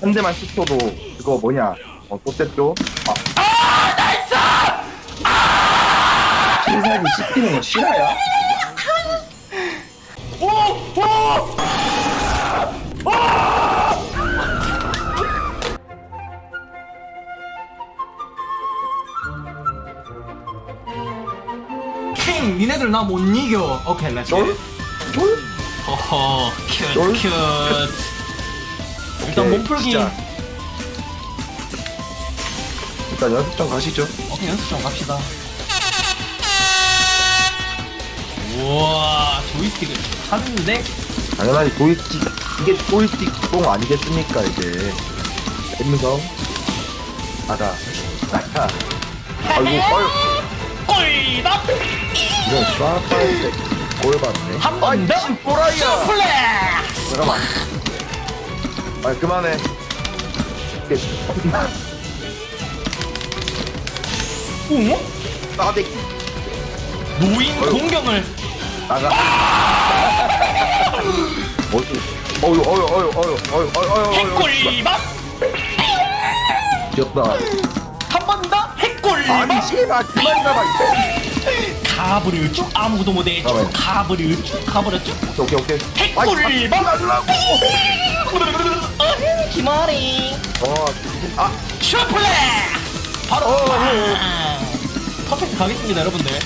한 대만 씹혀도 그거 뭐냐? 어 또쨌죠 아. 신사기 씹히는 거 싫어요? 킹 니네들 나 못 이겨. 오케이 렛츠 쫄? 쫄? 어허 쫄? 큐큐 일단 오케이, 몸풀기. 진짜. 일단 연습 좀 가시죠. 오케이 연습 좀 갑시다. 우와 조이스틱을 하는데? 당연하지 조이스틱 이게 조이스틱 뽕 아니겠습니까 이게? 엠성? 아가 아가 아이고 아유 꿀밥 이런 쏴빠질 때골 받네. 한번 더! 미친 또라이야. 플렉스 잠깐만 아 그만해. 오? 싸대기 노인 어휴. 공경을. 나가. 어디 어유 어유 어유 어유 어유 어유 어유 핵꿀밥? 귀엽다. 한 번 더 아니 씨발 그만 잡아 가브를 쭉 아무도 못해. 쭉. 가브를 쭉 가브를 쭉. 오케이 오케이. 핵꿀밥? 맞으라고 기마리. 어아. 슈플렉 바로. 어, 빵! 퍼펙트 가겠습니다 여러분들.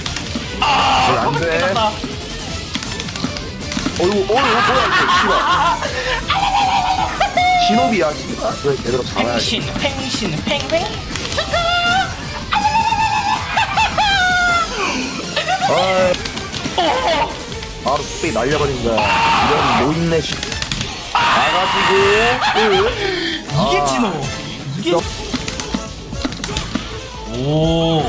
아 안 퍼펙트 돼. 갔다. 어이구 어이구 뭐야 이거 씨발. 신호비야 씨발 왜 제대로 잡아야지 팽신 팽신 팽팽 아 바로 뚝배기 날려버린다. 이런 노인네 씨 이게 진호. 이게 오.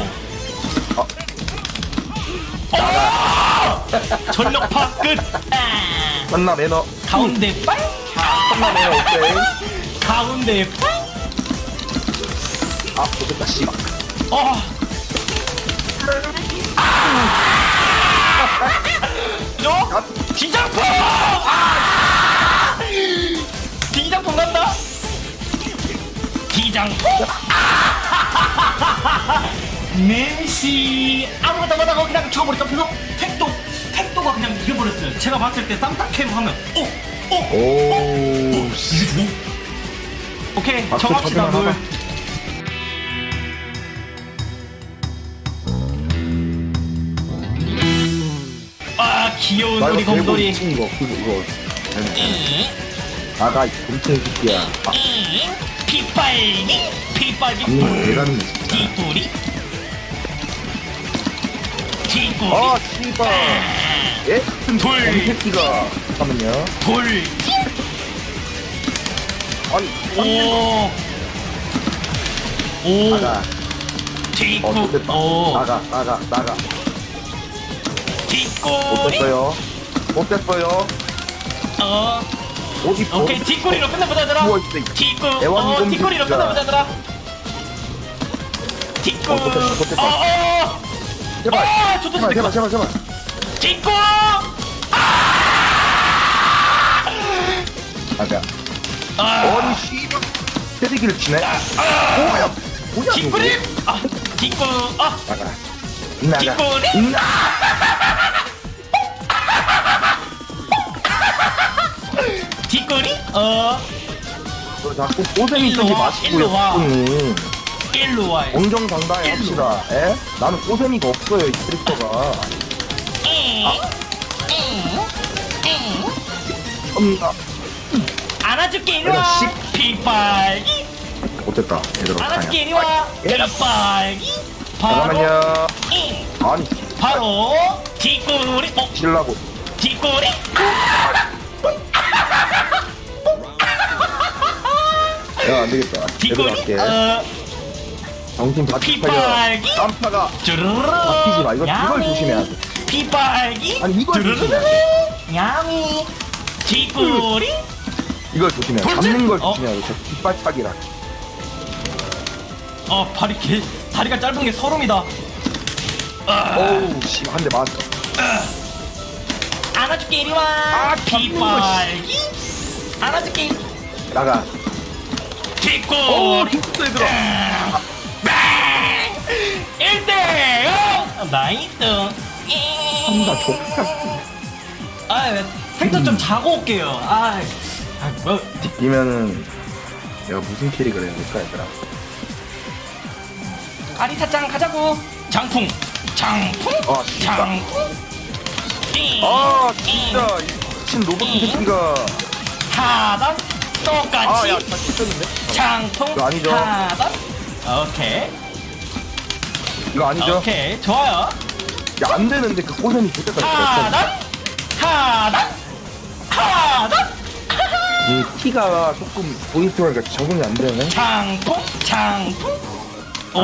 아. 전력파 끝. 아. 만나 매너. 가운데 빵. 만나 매너 오케이. 가운데 빵. 아 좋겠다 씨발. 어. 저 기장품! 아! 냄시 아무것도 못하고 그냥 쳐버렸다. 그래서 택도 택도가 그냥 이겨버렸어요. 제가 봤을 때 쌈딱캠 하면 오, 오, 오 씨. 오케이 박수 정합시다 쳐주면 물. 하나. 아 귀여운 나 우리 이거 들고 곰돌이. 있지, 이거 이거 잉, 나가 이 곰탱이 새끼야 아 잉, 피빨기? 피빨기? 잡는 대단히 진짜 뒷구리? 뒷구리? 아 씨발. 예? 돌. 이 새끼가. 잠깐만요. 돌. 아니 오. 오, 나가. 뒷구, 어 오, 나가 나가 나가. 뒷구리, 못됐어요. 못됐어요. 어, 어디 오케이, 뒷구리로 끝내보자, 얘들아. 이 뒷구, 애완 어, 좀 뒷구리로 진짜. 끝내보자, 얘들아. 뒷구, 어, 좋겠다, 좋겠다. 어, 어, 제발. 아, 좋다, 제발 좋다. 제발 제발. 제발 뒷구, 나가 아, 아니 씨발. 때리기를 치네? 뭐야? 뭐야 뒷구리, 이거. 아, 뒷구, 아, 나가. 나가. 뒷구리? 뒷 구리, 어, 너 자꾸 꼬생이 일로 와, 마시고요 일로 와. 음. 일로 와요. 공정당당히 합시다 에? 나는 꼬생이가 없어요 이 캐릭터가. 잉, 잉, 잉. 엄나 안아줄게 이리 와. 피빨기. 못됐다. 얘들아 안아줄게 이리 와. 피빨기. 바로 잠깐만요. 잉, 아니. 바로 뒷구리 어? 찔라고. 뒷구리 야 안 되겠다. 제대로 뒷구리 할게. 어 정신 차려 피빨기? 깜파가 바뀌지 마. 이거 이걸 조심해야 돼. 피빨기? 아니, 이걸 조심해야 야미 뒷구리 이걸 돼. 돌진! 잡는 걸 어. 조심해야 돼 저 뒷발차기라. 어 다리 개 다리가 짧은 게 서름이다. 아, 어우 씨 한 대 맞았어. 안아줄게 이리 와. 아, 잡는 거, 피빨기? 안아줄게. 나가 찍고 오 링크도 얘들아. 1대 0 나이스. 한다 족같 아 팩도 좀 자고 올게요. 아, 아 뭐, 이면은 내가 무슨 캐릭을 해야 될까 얘들아? 아리사짱 가자고. 장풍. 장풍. 아, 진짜. 장풍. 아 진짜. 이 미친 로봇 새끼가. 하단. 똑같이. 아야다 씹혔는데 장풍 이거 아니죠? 하단 오케이. 이거 아니죠? 오케이 좋아요. 야 안 되는데 그 꼬선이 좋겠다 하단 하단 하단 이 티가 조금 포인트가 적응이 안 되네. 장풍 장풍 오.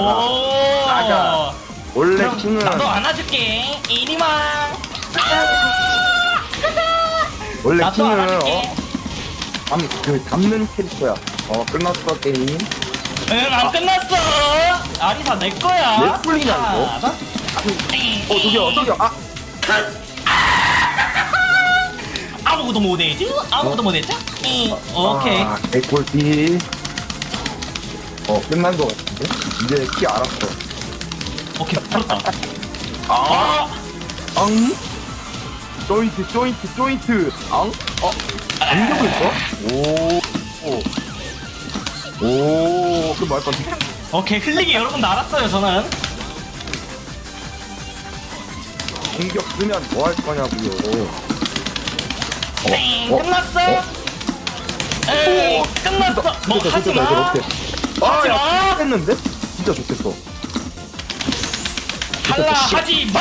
나가. 원래 그럼 킹은 나도 안아줄게. 이리마. 원래 나도 킹은 안아줄게. 어, 담, 그 담는 캐릭터야 어 끝났어 게임? 응 안 끝났어. 아리사 내 거야. 내 이거? 하단. 어 저기요 저기요. 아. 아무것도 못해지. 아무것도 못했죠? 응, 오케이. 아, 개꿀띠. 어 끝난 거 같은데? 이제 키 알았어. 오케이 풀었다. 아. 앙? 조인트 조인트 조인트. 앙? 어? 안되고 있어? 오. 오. 오, 그럼 말까? 오케이 흘리기 여러분 도 알았어요 저는 공격 쓰면 뭐 할 거냐고요. 땡 어? 끝났어 어? 에이 끝났어 뭐 좋겠다, 좋겠다, 이거 하지마 어때? 아, 하지마. 야, 했는데? 진짜 좋겠어. 할라 하지마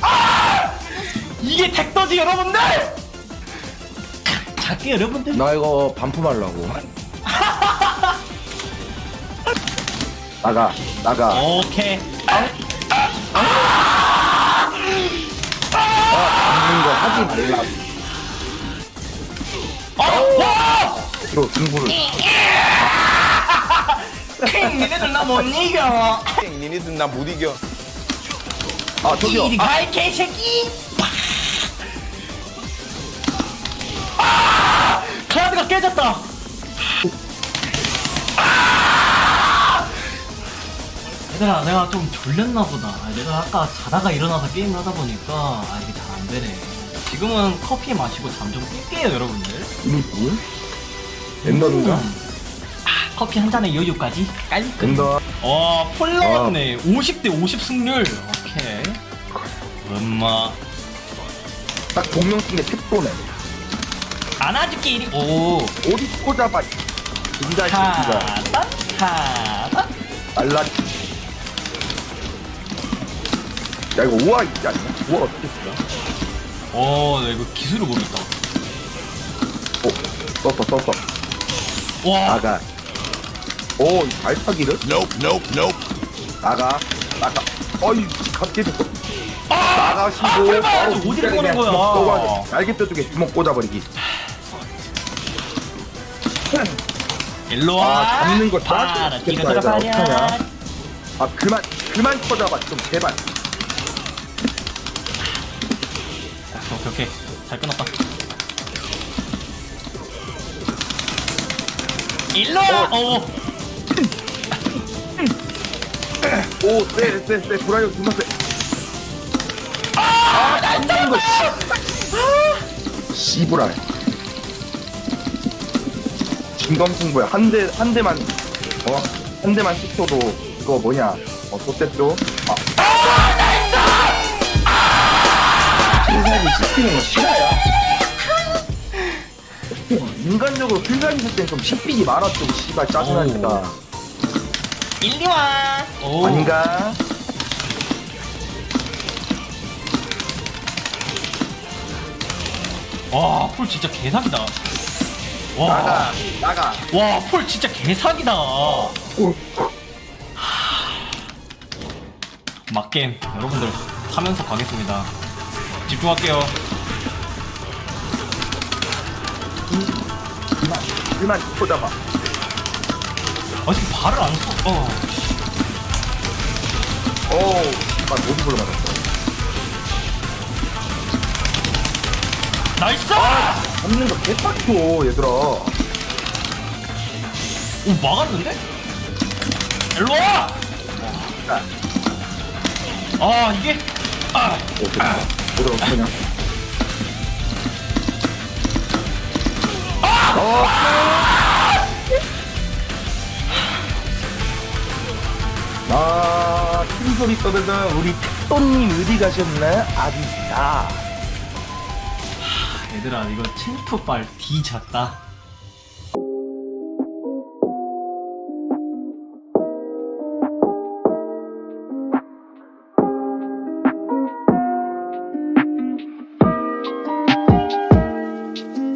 아! 이게 덱더지 여러분들 작게 여러분들 나 이거 반품하려고 나가, 나가. 오케이 잡는 거 하지 말라. 어! 와! 로 승부를. 킹 니네들 나 못 이겨 니네들 나 못 이겨. 아, 저기요. 이리 가이 개새끼 아! 카드가 깨졌다 아! 얘들아 내가 좀 졸렸나 보다 아, 내가 아까 자다가 일어나서 게임을 하다 보니까 아 이게 잘 안 되네 지금은 커피 마시고 잠 좀 깰게요 여러분들 이거 뭐야? 엔더인가? 아, 커피 한 잔의 여유까지 깔끔 엔더. 와, 폴 나왔네. 50대 50 승률. 오케이. 엄마. 딱 동명승의 탭도네. 안아줄게, 이리. 오. 어디 꽂아봐. 새끼가. 하단, 하단. 알라. 야, 이거 우아 있지 않냐? 우아 어떻게 쓰냐? 오, 나 이거 기술을 모르겠다. 어, 썼어, 썼어. 와. 나가. 오, 이 발차기를? Nope, nope, nope. 나가. 나가. 어이, 갑자기 됐어. 아! 나가시고 아. 바로 어디를 그냥 거야? 날개뼈 쪽에 주먹 꽂아버리기. 일로 와. 아, 잡는 거 봐라, 짜증 뒤로 죽겠다. 얘들아. 어떡하냐? 아 그만 그만 꽂아봐 좀 제발. 오케이, 오케이. 잘 끊었다. 일로 와. 오. 오, 쎄, 쎄, 쎄, 브라이어 존나 쎄. 아, 거 씨. 씨부랄. 진검승부야. 한 대, 한 대만, 어? 한 대만 씹혀도, 그거 뭐냐. 어, 좆됐죠? 아, 필살기 씹히는 거 싫어요? 인간적으로 필살기 쓸땐좀 씹히지 좀, 씨발, 짜증나니까. 일리 와. 오. 아닌가? 와, 폴 진짜 개사기다. 와. 나가, 나가. 와, 폴 진짜 개사기다. 맞게임 여러분들 하면서 가겠습니다. 집중할게요. 그만 꽂아봐. 아직 발을 안 써. 어. 오, 씨발, 모습으로 맞았어. 나이스! 잡는 거 개빡쳐, 얘들아. 오 막았는데? 일로 와! 아 이게 아 오늘 그냥 아, 큰 소리 떠들던 우리 택도님 어디 가셨나? 아비다. 얘들아 이거 챔프빨 뒤졌다